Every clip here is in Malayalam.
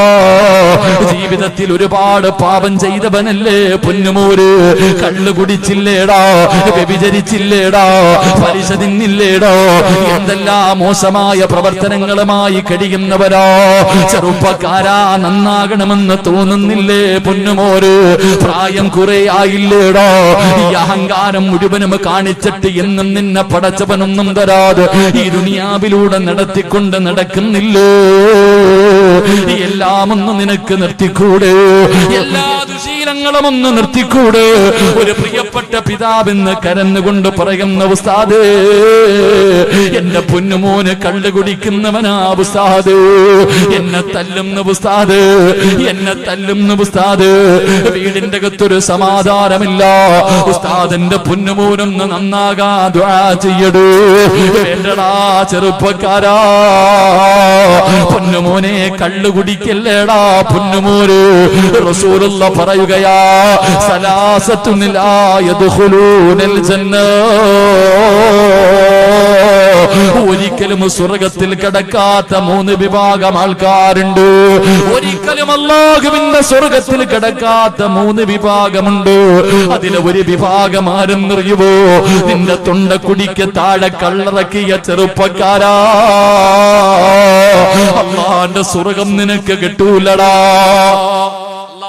Oh. ജീവിതത്തിൽ ഒരുപാട് പാപം ചെയ്തവനല്ലേ പൊന്നുമൂര്? കള്ളു കുടിച്ചില്ലേടാ വ്യഭിചരിച്ചില്ലേടാ പലിശ തിന്നില്ലേടോ എന്തെല്ലാം മോശമായ പ്രവർത്തനങ്ങളുമായി കഴിയുന്നവരോ? ചെറുപ്പക്കാരാ നന്നാകണമെന്ന് തോന്നുന്നില്ലേ പൊന്നുമോര്? പ്രായം കുറെ ആയില്ലേടോ ഈ അഹങ്കാരം മുഴുവനും കാണിച്ചിട്ട് എന്നും നിന്നെ പടച്ചവനൊന്നും തരാതെ ഈ ദുനിയാവിലൂടെ നടത്തിക്കൊണ്ട് നടക്കുന്നില്ലേ? എല്ലാമൊന്നും ഒന്ന് നിർത്തിക്കൂടെ? എല്ലാ ദുശീലങ്ങളും ഒന്ന് നിർത്തിക്കൂട്? ഒരു പ്രിയപ്പെട്ട പിതാവെന്ന് കരന്നുകൊണ്ട് പറയുന്ന ഉസ്താദേ എന്റെ പൊന്നുമോന് കള്ളു കുടിക്കുന്നവനാ ഉസ്താദ്. എന്നെ തല്ലുന്ന ഉസ്താദ് എന്നെ തല്ലുന്ന ഉസ്താദ്. വീടിന്റെ അകത്തൊരു സമാധാനമില്ല. ഉസ്താദിന്റെ പൊന്നുമോനൊന്ന് നന്നാകാ ചെയ്യടൂ. വേണ്ടടാ ചെറുപ്പക്കാരാ. പൊന്നുമോനെ കള്ളു കുടിക്കല്ലേടാ പൊന്നുമോര് റസൂലുള്ള ഒരിക്കലും സ്വർഗത്തിൽ കിടക്കാത്ത മൂന്ന് വിഭാഗം ആൾക്കാരുണ്ട്. ഒരിക്കലും അള്ളാഹുവിന്റെ സ്വർഗത്തിൽ കിടക്കാത്ത മൂന്ന് വിഭാഗമുണ്ട്. അതിലെ ഒരു വിഭാഗം ആരും നിറയുവോ നിന്റെ തൊണ്ട കുടിക്ക് താഴെ കള്ളറക്കിയ ചെറുപ്പക്കാരാ. അള്ളാന്റെ സ്വർഗം നിനക്ക് കിട്ടൂലടാ.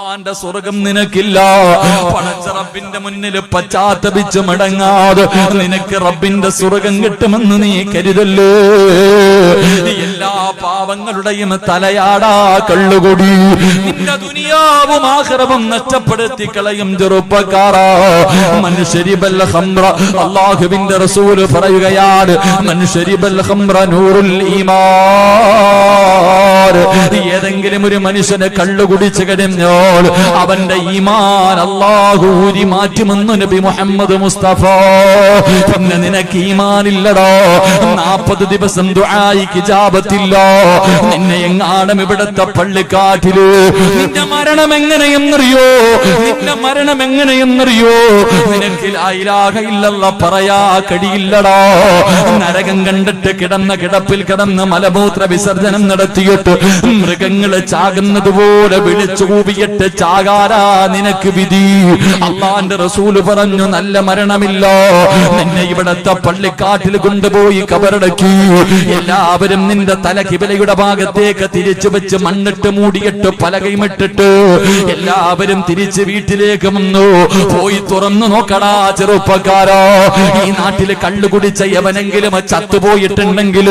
അള്ളാന്റെ സ്വർഗം നിനക്കില്ല. പടച്ച റബ്ബിന്റെ മുന്നിൽ പശ്ചാത്തപിച്ച് മടങ്ങാതെ നിനക്ക് റബ്ബിന്റെ സ്വർഗം കിട്ടുമെന്ന് നീ കരുതല്ലേ? എല്ലാ പാവങ്ങളുടെയും തലയാടാ കള്ളുകൊടി. നിന്റെ ദുനിയാവും ആഹ്റവും നഷ്ടപ്പെടുത്തി കളയും ചെറുപ്പക്കാരാ. മനുഷ്യരിബൽ ഹംറ അള്ളാഹുവിന്റെ റസൂൽ പറയുകയാണ് മനുഷ്യരിബൽ ഹംറ നൂറുൽ ഈമാൻ. ഏതെങ്കിലും ഒരു മനുഷ്യനെ കള്ളു കുടിച്ചു അവന്റെ ഈമാൻ അള്ളാഹു ഊരി മാറ്റുമെന്ന് നബി മുഹമ്മദ് മുസ്തഫ. പിന്നെ നിനക്ക് ഈമാനില്ലടോ. നാപ്പത് ദിവസം ദുആയി കിജാബത്തില്ല നിന്നെ എങ്ങാണം ഇവിടത്തെ പള്ളിക്കാട്ടിൽ നിന്റെ മരണം എങ്ങനെയെന്നറിയോ? നിന്റെ മരണം എങ്ങനെയെന്നറിയോ? നിനക്ക് ഇല്ലല്ല പറയാ കടിയില്ലടോ. നരകം കണ്ടിട്ട് കിടന്ന കിടപ്പിൽ കിടന്ന് മലമൂത്ര വിസർജനം നടത്തിയിട്ട് മൃഗങ്ങളെ ചാകുന്നത് പോലെ വിളിച്ചു കൂവിയിട്ട് ചാകാരാ നിനക്ക് വിധി. അള്ളാന്റെ റസൂൽ പറഞ്ഞു നല്ല മരണമില്ല. നിന്നെ ഇവിടത്തെ പള്ളിക്കാട്ടിൽ കൊണ്ടുപോയി കബറടക്കി. എല്ലാവരും നിന്റെ തല കിബലയുടെ ഭാഗത്തേക്ക് തിരിച്ചു വെച്ച് മണ്ണിട്ട് മൂടിയിട്ട് പലകയുമിട്ടിട്ട് എല്ലാവരും തിരിച്ച് വീട്ടിലേക്ക് വന്നു. പോയി തുറന്നു നോക്കടാ ചെറുപ്പക്കാരോ. ഈ നാട്ടിൽ കള്ളു കുടിച്ച എവനെങ്കിലും ചത്തുപോയിട്ടുണ്ടെങ്കിൽ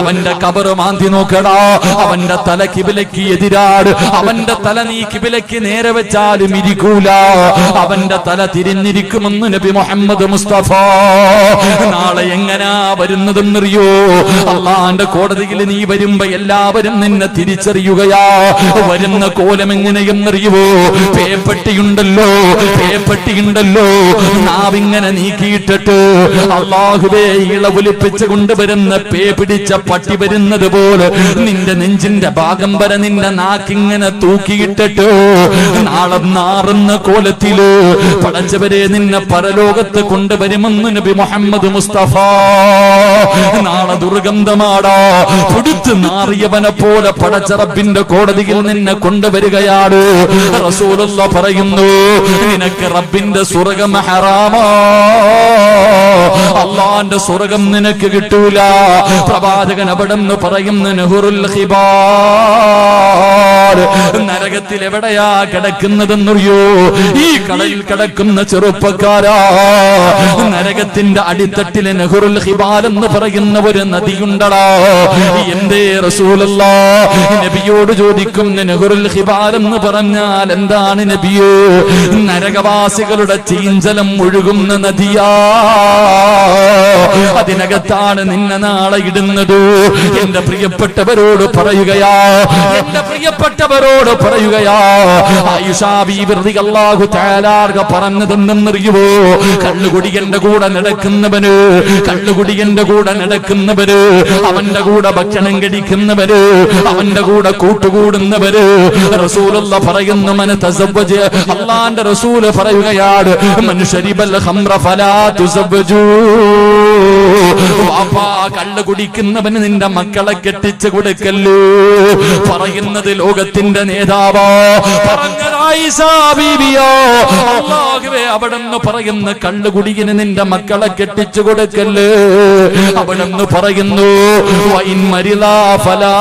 അവന്റെ കബറ് മാന്തി നോക്കടാ. അവന്റെ തല കിബിലക്ക് എതിരാട്. അവന്റെ തല നീ കിബിലക്ക് നേരെ വെച്ചാലും ഇരിക്കൂല. അവന്റെ തല തിരിഞ്ഞിരിക്കുമെന്ന് നബി മുഹമ്മദ് മുസ്തഫ. നാളെ എങ്ങനാ വരുന്നതെന്നറിയോ? അള്ളാന്റെ കോടതിയിൽ നീ വരുമ്പോ എല്ലാവരും നിന്നെ തിരിച്ചറിയുകയാ. വരുന്ന കോലം എങ്ങനെയെന്നറിയുവോ? പേപ്പട്ടിയുണ്ടല്ലോ പേപ്പട്ടിയുണ്ടല്ലോ. നാവിങ്ങനെ നീക്കിയിട്ടിട്ട് അള്ളാഹുവേ ഇളവുലിപ്പിച്ച് കൊണ്ടുവരുന്ന പേ പിടിച്ച പട്ടി വരുന്നത് പോലെ നിന്റെ നെഞ്ചിന്റെ ഭാഗം വരെ നിന്റെ നാക്കിങ്ങനെ തൂക്കിയിട്ടിട്ട് നാളെ നാറുന്ന കോലത്തിൽ പടച്ചവരെ നിന്നെ പരലോകത്ത് കൊണ്ടുവരുമെന്ന് നബി മുഹമ്മദ് മുസ്തഫ. നാളെ ദുർഗന്ധമാടാ. പുടുത്ത് നാറിയവനെ പോലെ പടച്ചറബിന്റെ കോടതിയിൽ നിന്നെ കൊണ്ടുവരികയാണ്. റസൂലുള്ള പറയുന്നു നിനക്ക് റബ്ബിന്റെ സ്വർഗം ഹറാമാ. അള്ളാന്റെ സ്വർഗം നിനക്ക് കിട്ടൂല. പ്രവാചകൻ അവിടെ നിന്ന് പറയുന്നു നെഹുറുൽ ഹിബാർ നരകത്തിൽ എവിടെയാ കിടക്കുന്നതെന്നറിയോ? ഈ കടയിൽ കിടക്കുന്ന ചെറുപ്പക്കാരാ. നരകത്തിന്റെ അടിത്തട്ടിലെ നെഹ്റുൽ ഹിബാൽ എന്ന് പറയുന്ന ഒരു നദിയുണ്ടടാ. എന്തേ റസൂലല്ല? നബിയോട് ചോദിക്കും നെഹ്റുൽ ഹിബാൽ എന്ന് പറഞ്ഞാൽ എന്താണ് നബിയോ? നരകവാസികളുടെ ചീഞ്ചലം ഒഴുകുന്ന നദിയാ. അതിനകത്താണ് നിന്നെ നാളെ ഇടുന്നത്. എന്റെ പ്രിയപ്പെട്ടവരോട് പറയുകയാ എന്റെ പ്രിയപ്പെട്ടവരോട് പറയുകയാ ആയുഷാബിഹു തയ്യാറാക പറഞ്ഞതെന്തെന്നറിയുവോ കള്ളുകുടിയന്റെ കൂടെ നടക്കുന്നവന് കള്ളുകുടിയന്റെ കൂടെ നടക്കുന്നവര് അവന്റെ കൂടെ ഭക്ഷണം കഴിക്കുന്നവര് അവന്റെ കൂടെ കൂട്ടുകൂടുന്നവര്. റസൂലുള്ള പറയുന്നു മന തസവ്വജ് അള്ളാന്റെ റസൂൽ പറയുകയാണ് മനുഷ്യരിബൽ ഹംറ ഫലാ തുസവ്വജൂ. വാപ്പാ കള്ളു കുടിക്കുന്നവന് നിന്റെ മക്കളെ കെട്ടിച്ചു കൊടുക്കല്ലോ? പറയുന്നത് ലോകത്ത് ലോകത്തിന്റെ നേതാവോ? പറഞ്ഞതായി ബീവിയോ അള്ളാഹുവേ അവിടെന്ന് പറയുന്ന കള്ളുകുടിയന് നിന്റെ മക്കളെ കെട്ടിച്ചു കൊടുക്കല്ലേ? അവിടെന്ന് പറയുന്നു വൈൻ മരിലാ ഫലാ.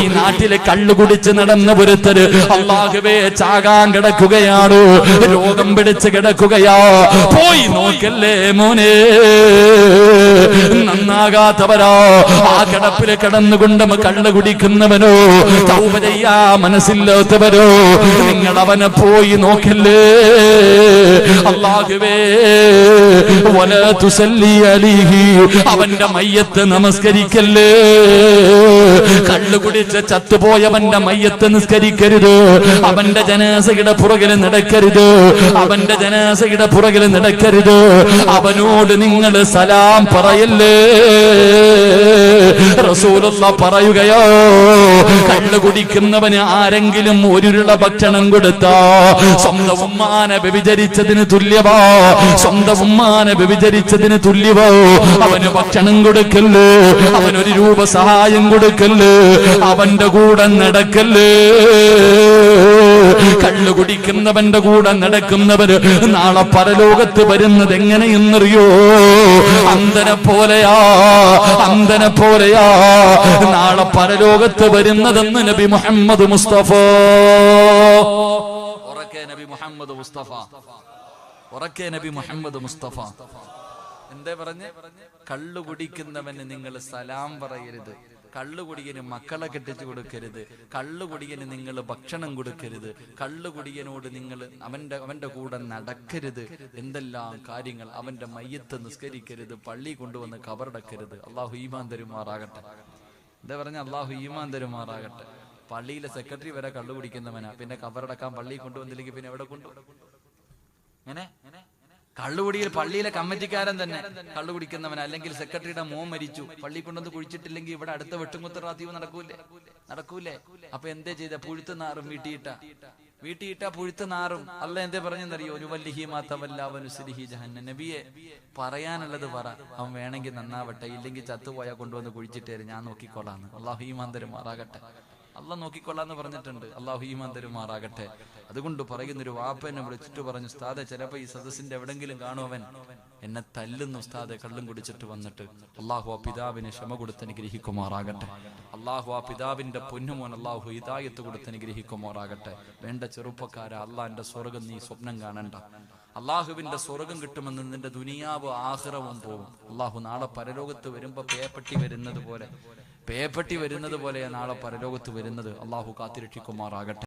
ഈ നാട്ടിലെ കള്ളു കുടിച്ച് നടന്ന ഒരുത്തര് അള്ളാഹുവേ ചാകാൻ കിടക്കുകയാണ് രോഗം പിടിച്ച് കിടക്കുകയാ. പോയി നോക്കല്ലേ മോനെ? നന്നാകാത്തവരോ. ആ കിടപ്പിൽ കിടന്നുകൊണ്ട് കള്ളു കുടിക്കുന്നവനോ തൗബ ചെയ്യാ മനസ്സില്ലാത്തവരോ നിങ്ങൾ അവനെ പോയി നോക്കല്ലേ? അള്ളാഹുവേ അവന്റെ മയ്യത്ത് നമസ്കരിക്കല്ലേ? കള്ളു കുടിച്ച് ചത്തുപോയവന്റെ മയ്യത്ത് നിസ്കരിക്കരുത്. അവന്റെ ജനാസയുടെ പുറകിൽ നടക്കരുത്. അവന്റെ ജനാസയുടെ പുറകിൽ നടക്കരുത്. അവനോട് നിങ്ങൾ സലാം പറയല്ലേ? റസൂലുള്ള പറയുകയോ കള്ളു കുടിക്കുന്നവന് ആരെങ്കിലും ഒരുരുള ഭക്ഷണം കൊടുത്താ സ്വന്തം ഉമ്മാനെ വ്യഭിചരിച്ചതിന് തുല്യവാ സ്വന്തം ഉമ്മാനെ വ്യഭിചരിച്ചതിന് തുല്യവോ. അവന് ഭക്ഷണം കൊടുക്കല്ലേ? അവനൊരു രൂപ സഹായം കൊടുക്കല്ലേ അവന്റെ കൂടെ നടക്കല്ലേ. കള്ളു കുടിക്കുന്നവന്റെ കൂടെ നടക്കുന്നവര് നാളെ പരലോകത്ത് വരുന്നത് എങ്ങനെയെന്നറിയോ? അന്തനെ പോലെയാ അന്തനെ പോലെയാ. നാളെ പരലോകത്ത് വരുന്നതെന്ന് നബി മുഹമ്മദ് മുസ്തഫ. ഉറക്കെ നബി മുഹമ്മദ് മുസ്തഫ. ഉറക്കെ നബി മുഹമ്മദ് മുസ്തഫ. എന്തേ പറഞ്ഞ്? കള്ളു കുടിക്കുന്നവന് നിങ്ങൾ സലാം പറയരുത്. കള്ളുകുടിയന് മക്കളെ കെട്ടിച്ചു കൊടുക്കരുത്. കള്ളുകുടിയന് നിങ്ങൾ ഭക്ഷണം കൊടുക്കരുത്. കള്ളുകുടിയനോട് നിങ്ങൾ അവന്റെ അവന്റെ കൂടെ നടക്കരുത്. എന്തെല്ലാം കാര്യങ്ങൾ അവന്റെ മയ്യത്ത് നിസ്കരിക്കരുത്. പള്ളി കൊണ്ടുവന്ന് കബറടക്കരുത്. അള്ളാഹു ഈമാൻ തരുമാറാകട്ടെ. എന്താ പറഞ്ഞ? അള്ളാഹു ഈമാൻ തരുമാറാകട്ടെ. പള്ളിയിലെ സെക്രട്ടറി വരെ കള്ളു കുടിക്കുന്നവനാ പിന്നെ കബറടക്കാൻ പള്ളി കൊണ്ടുവന്നില്ലെങ്കിൽ പിന്നെ എവിടെ കൊണ്ടു? എങ്ങനെ? കള്ളുകുടിയിൽ പള്ളിയിലെ കമ്മിറ്റിക്കാരൻ തന്നെ. കള്ളു കുടിക്കുന്നവൻ അല്ലെങ്കിൽ സെക്രട്ടറിയുടെ മോൻ മരിച്ചു. പള്ളി കൊണ്ടുവന്ന് കുഴിച്ചിട്ടില്ലെങ്കിൽ ഇവിടെ അടുത്ത വെട്ടുമുത്ത റാത്തീവ് നടക്കൂലേ? നടക്കൂലേ? അപ്പൊ എന്തേ ചെയ്ത? പുഴുത്ത് നാറും വീട്ടിയിട്ട. വീട്ടിയിട്ട പുഴുത്ത് നാറും. അല്ല എന്തേ പറഞ്ഞെന്നറിയോ? ഒരു വല്ലിഹി മാത്തവല്ലാവനുസരിഹി ജഹന്ന നബിയെ പറയാനുള്ളത് പറ. അവൻ വേണമെങ്കിൽ നന്നാവട്ടെ. ഇല്ലെങ്കിൽ ചത്തുപോയാൽ കൊണ്ടുവന്ന് കുഴിച്ചിട്ടേര്. ഞാൻ നോക്കിക്കോളാം അള്ളാഹു ഈ മാന്തരം തരുമാറാകട്ടെ. അല്ല നോക്കിക്കൊള്ളാന്ന് പറഞ്ഞിട്ടുണ്ട്. അള്ളാഹു ഈമാൻ തരുമാറാകട്ടെ. അതുകൊണ്ട് പറയുന്ന ഒരു വാപ്പ എന്നെ വിളിച്ചിട്ട് പറഞ്ഞു ഉസ്താദെ ചിലപ്പോ ഈ സദസ്സിന്റെ എവിടെങ്കിലും കാണുവൻ എന്നെ തല്ലുന്നു ഉസ്താദെ കള്ളും കുടിച്ചിട്ട് വന്നിട്ട് അള്ളാഹു ആ പിതാവിനെ ക്ഷമ കൊടുത്ത് അനുഗ്രഹിക്കുമാറാകട്ടെ. അള്ളാഹു ആ പിതാവിന്റെ പൊന്നുമോൻ അള്ളാഹു ഹിതായത്ത് കൊടുത്ത് അനുഗ്രഹിക്കുമാറാകട്ടെ. വേണ്ട ചെറുപ്പക്കാര അള്ളാന്റെ സ്വർഗം നീ സ്വപ്നം കാണണ്ട. അള്ളാഹുവിന്റെ സ്വർഗം കിട്ടുമെന്ന് നിന്റെ ദുനിയാവ് ആഹ്റവും പോവും. അള്ളാഹു നാളെ പരലോകത്ത് വരുമ്പോ പേപ്പട്ടി വരുന്നത് പോലെ പേപ്പട്ടി വരുന്നത് പോലെ നാളെ പരലോകത്ത് വരുന്നത്. അള്ളാഹു കാത്തിരക്ഷിക്കുമാറാകട്ടെ.